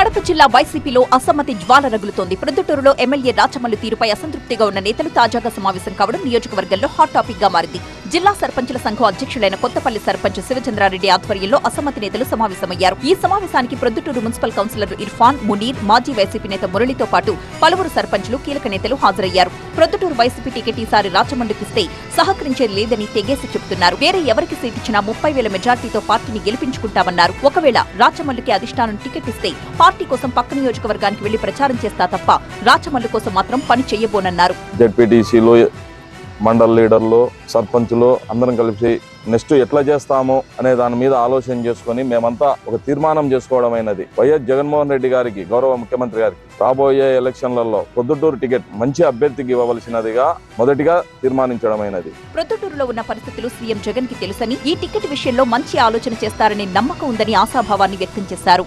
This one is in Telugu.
కడప జిల్లా వైసీపీలో అసమ్మతి జ్వాల రగులుతోంది. ప్రొద్దుటూరులో ఎమ్మెల్యే రాచమల్లు తీరుపై అసంతృప్తిగా ఉన్న నేతలు తాజాగా సమావేశం కావడం నియోజకవర్గంలో హాట్ టాపిక్గా మారింది. జిల్లా సర్పంచుల సంఘం అధ్యక్షులైన కొత్తపల్లి సర్పంచ్ శివచంద్రారెడ్డి ఆధ్వర్యంలో అసమ్మతి నేతలు సమావేశమయ్యారు. ఈ సమావేశానికి ప్రొద్దుటూరు మున్సిపల్ కౌన్సిలర్ ఇర్ఫాన్ మునీర్ మాజీ వైసీపీ నేత మురళితో పాటు పలువురు సర్పంచులు కీలక నేతలు హాజరయ్యారు. ప్రొద్దుటూరు వైసీపీ టికెట్ ఈసారి రాచమండ్రికిస్తే సహకరించేది లేదని తెగేసి చెబుతున్నారు. వేరే ఎవరికి సీటిచ్చినా ముప్పై వేల మెజార్టీతో పార్టీని గెలిపించుకుంటామన్నారు. ఒకవేళ రాచమల్లుకి అధిష్టానం టికెట్ ఇస్తే పార్టీ కోసం పక్క నియోజకవర్గానికి వెళ్ళి ప్రచారం చేస్తా తప్ప రాచమల్లు కోసం మాత్రం పని చేయబోనన్నారు. మండల లీడర్లు సర్పంచులు అందరం కలిసి నెక్స్ట్ ఎట్లా చేస్తాము అనే దాని మీద ఆలోచన చేసుకొని మేమంతా ఒక తీర్మానం చేసుకోవడమైనది. వైఎస్ జగన్మోహన్ రెడ్డి గారికి గౌరవ ముఖ్యమంత్రి గారికి రాబోయే ఎలక్షన్లలో పొద్దుటూరు టికెట్ మంచి అభ్యర్థికి ఇవ్వవలసినదిగా మొదటిగా తీర్మానించడమైనది. ప్రొద్దుటూరులో ఉన్న పరిస్థితులు సీఎం జగన్కి తెలుసని ఈ టికెట్ విషయంలో మంచి ఆలోచన చేస్తారనే నమ్మకం ఉందని ఆశాభావాన్ని వ్యక్తం చేశారు.